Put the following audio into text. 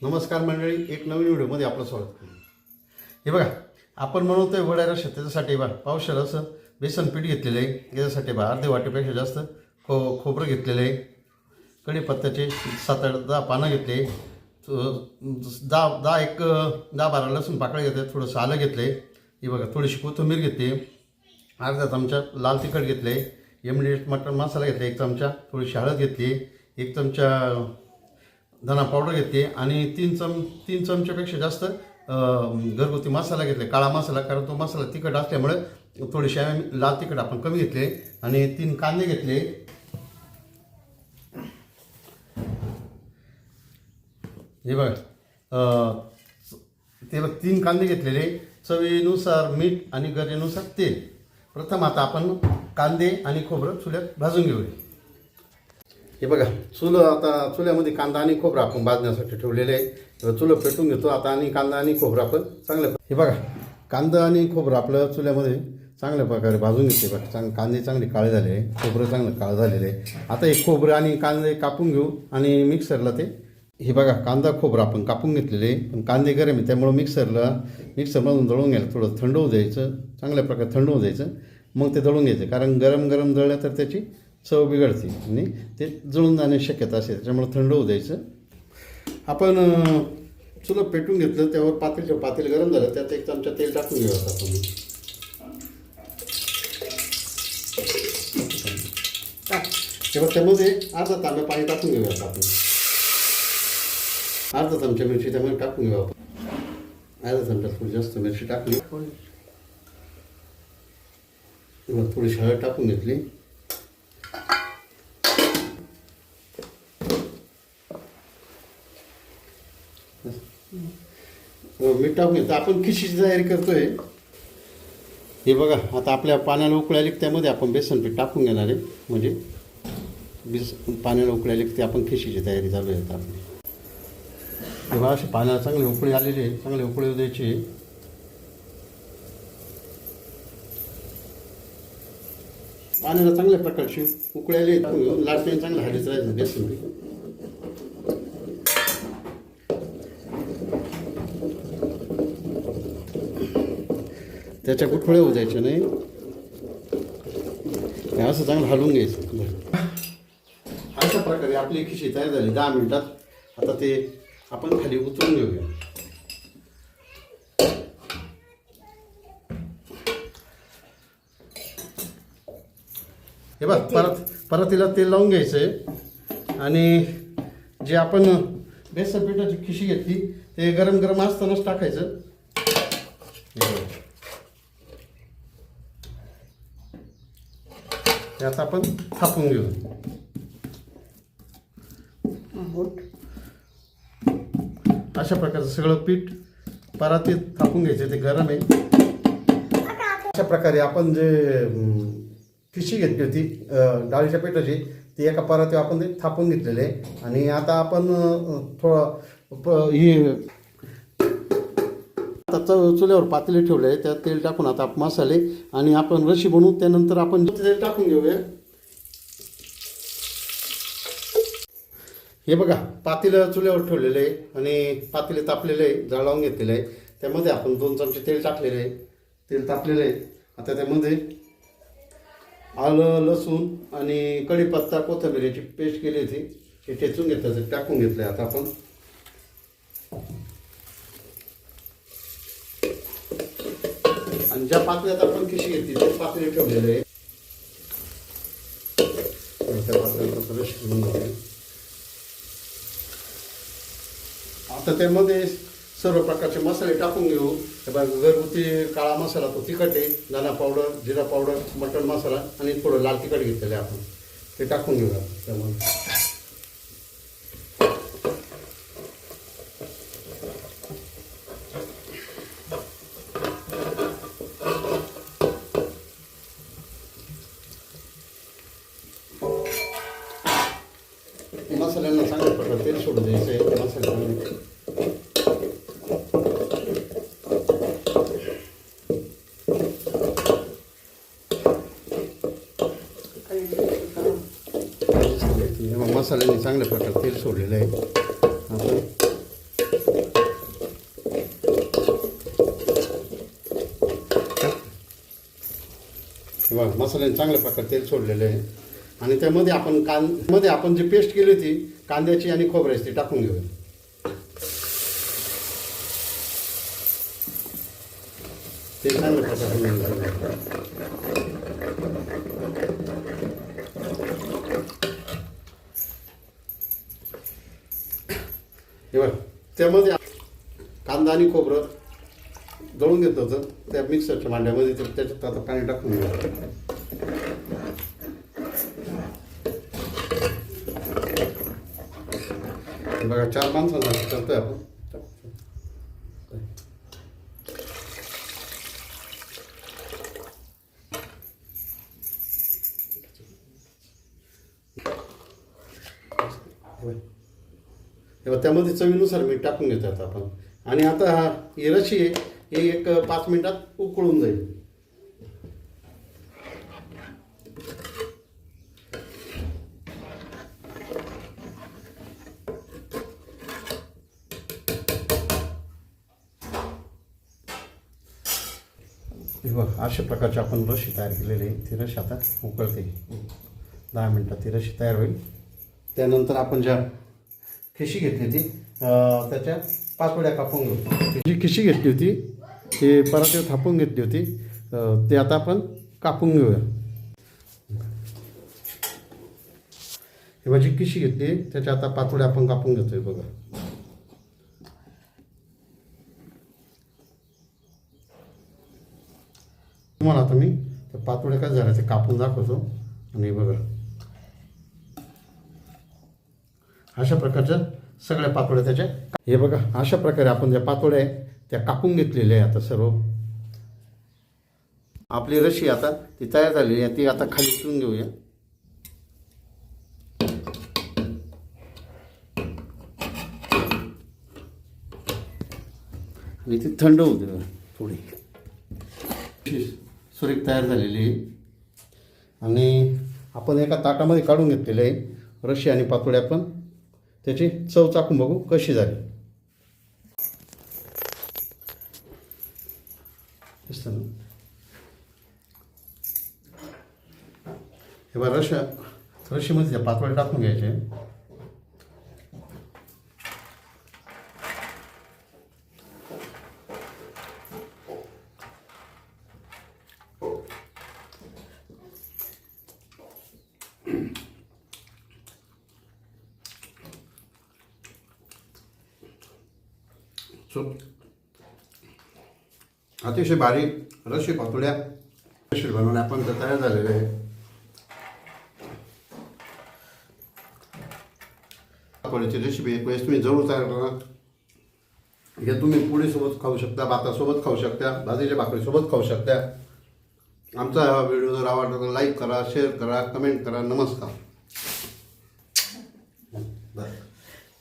नमस्कार मंडळी एक नवीन व्हिडिओमध्ये आपलं स्वागत हे बघा आपण बनवतोय वड्या रशा त्याच्यासाठी बा पावसाला असं बेसन पीठ घेतलेलं आहे. याच्यासाठी बा अर्धे वाटेपेक्षा जास्त खो खोबरं घेतलेलं आहे. कढीपत्त्याचे सात आठ दहा पानं घेतले दहा दहा एक दहा बारा लसूण पाकळ्या घेतले थोडंसं आलं घेतले हे बघा थोडीशी कोथिंबीर घेतली अर्धा चमचा लाल तिखट घेतले इमिडिएट मटण मसाला घेतला एक चमचा थोडीशी हळद घेतली एक चमचा धना पावडर घेतली आणि तीन चम तीन चमच्यापेक्षा जास्त घरगुती मसाला घेतले काळा मसाला कारण तो मसाला तिखट असल्यामुळे थोडीशी आम्ही लाल तिखट आपण कमी घेतले आणि तीन कांदे घेतले. हे बघ ते बघ तीन कांदे घेतलेले चवीनुसार मीठ आणि गरजेनुसार तेल. प्रथम आता आपण कांदे आणि खोबरं चुल्यात भाजून घेऊया. हे बघा चुलं आता चुल्यामध्ये कांदा आणि खोबरं आपण भाजण्यासाठी ठेवलेले आहे. चुलं पेटून घेतो. आता आणि कांदा आणि खोबरं आपण चांगल्या हे बघा कांदा आणि खोबरं आपलं चुल्यामध्ये चांगल्या प्रकारे भाजून घेते बघा चांग कांदे चांगले काळे झाले आहे खोबरं चांगलं काळं झालेलं आहे. आता हे खोबरं आणि कांदे कापून घेऊ आणि मिक्सरला ते हे बघा कांदा खोबरं आपण कापून घेतलेले पण कांदे गरम आहे त्यामुळं मिक्सरला मिक्सरमधून दळून घ्यायला थोडं थंड होऊ द्यायचं. चांगल्या प्रकारे थंड होऊ द्यायचं. मग ते दळून घ्यायचं. कारण गरम गरम दळलं तर त्याची चव बिघडते. आणि ते जळून जाण्याची शक्यता असते. त्याच्यामुळे थंड होऊ द्यायचं. आपण चुलं पेटून घेतलं त्यावर पातेल पातेल गरम झालं त्यात एक चमचा तेल टाकून घेऊयात आपण. तेव्हा त्यामध्ये अर्धा तांब्या पाणी टाकून घेऊयात आपण. अर्धा चमचा मिरची त्यामध्ये टाकून घेऊ आपण. अर्धा चमचा थोडी जास्त मिरची टाकली थोडी हळद टाकून घेतली. हो, मीठ आपण खिशीची तयारी करतोय. हे बघा आता आपल्या पाण्याला उकळायला की त्यामध्ये आपण बेसन पीठ टाकून घेणार आहे. म्हणजे बेस पाण्याला उकळायला की ते आपण खिशीची तयारी चालू आहे आता आपली. तेव्हा असे पाण्याला चांगले उकळी आलेली आहे. उकळी येऊ द्यायची पाण्याला चांगल्या प्रकारची उकळायला टाकून चांगलं हल्लीच राहायचं बेसन पीठ. त्याच्या गुठळ्या होऊ द्यायच्या नाही हे असं चांगलं हलवून घ्यायचं बरं. अशा प्रकारे आपली खिशी तयार झाली दहा मिनिटात आता ते आपण खाली उतरून घेऊया हे बघ परत परत तिला तेल लावून घ्यायचं आहे आणि जे आपण बेसन पिठाची खिशी घेतली ते गरम गरम असतानाच टाकायचं हे. ते आता आपण थापून घेऊ. अशा प्रकारचं सगळं पीठ परातीत थापून घ्यायचं ते गरम आहे. अशा प्रकारे आपण जे खिशी घेतली होती डाळीच्या पिठाची ती एका परातीवर आपण ते थापून घेतलेले आहे. आणि आता आपण थोडं हे आता चव- चुल्यावर पातेले ठेवले आहे त्यात तेल टाकून आता मसाले आणि आपण रशी बनवू त्यानंतर आपण तेल टाकून घेऊया. हे बघा पातेलं चुल्यावर ठेवलेलं आहे आणि पातेले तापलेले आहे जाळ लावून घेतलेलं आहे. त्यामध्ये आपण दोन चमचे तेल टाकलेले आहे. तेल तापलेलं आहे. आता त्यामध्ये आलं लसूण आणि कढीपत्ता कोथिंबिरीची पेस्ट केली होती. हे ठेचून घेतलं टाकून घेतलं आहे आता आपण. आणि ज्या पातळ्यात आपण खिशी घेतली ते पातळी ठेवलेले आहे त्या आता त्यामध्ये सर्व प्रकारचे मसाले टाकून घेऊ. हे बघा घरगुती काळा मसाला तो तिखट आहे दाना पावडर जिरा पावडर मटण मसाला आणि थोडं लाल तिखट घेतलेलं आहे आपण. ते टाकून घेऊया त्यामध्ये. मसाल्याने चांगल्या प्रकारे तेल सोडलेलं आहे आपण मसाल्याने चांगल्या प्रकारे तेल सोडलेलं आहे आणि त्यामध्ये आपण कां मध्ये आपण जी पेस्ट केली होती कांद्याची आणि खोबऱ्याची ती टाकून घेऊ ते चांगल्या प्रकारे त्यामध्ये कांदा आणि खोबरं दळून घेतो होतं. त्या मिक्सरच्या भांड्यामध्ये तर त्याच्यात आता पाणी टाकून घेऊ. बघा चार माणसांना करतोय आपण. तेव्हा त्यामध्ये चवीनुसार मीठ टाकून घेतात आपण. आणि आता हा ही रशी आहे ही एक पाच मिनिटात उकळून जाईल. हे बघ अशा प्रकारची आपण रशी तयार केलेली आहे. ती रशी आता उकळते. दहा मिनटात ती रशी तयार होईल. त्यानंतर आपण ज्या खिशी घेतली होती. त्याच्या पातोड्या कापून घेऊ जी खिशी घेतली होती ती परत थापून घेतली होती. ते आता आपण कापून घेऊया. हे किशी घेतली त्याच्या आता पातोड्या आपण कापून घेतोय बघा. तुम्हाला आता मी त्या पातोड्या काय झाल्या ते कापून दाखवतो. आणि बघा. अशा प्रकारच्या सगळ्या पातोळ्या त्याच्या हे बघा अशा प्रकारे आपण ज्या पातोळ्या आहे त्या कापून घेतलेल्या आहे आता सर्व. आपली रशी आता ती तयार झालेली आहे ती आता खाली उतरून घेऊया. आणि ती थंड होऊ दे थोडी. सुरेख तयार झालेली आहे. आणि आपण एका ताटामध्ये काढून घेतलेलं आहे रशी आणि पातोळ्या पण. त्याची चव चाकून बघू कशी झाली. दिसतं ना? हे बघा रश रशीमध्ये त्या पातोड्या टाकून घ्यायचे. सो अतिशय बारीक रशी पातोड्या. रशी बनवणे आपण तर तयार झालेले आहे. पातोड्याची रेसिपी एक वेळेस तुम्ही जरूर तयार करा. हे तुम्ही पोळीसोबत खाऊ शकता भातासोबत खाऊ शकता भाजीच्या भाकरीसोबत खाऊ शकता. आमचा हा व्हिडिओ जर आवडला तर लाईक करा शेअर करा कमेंट करा. नमस्कार.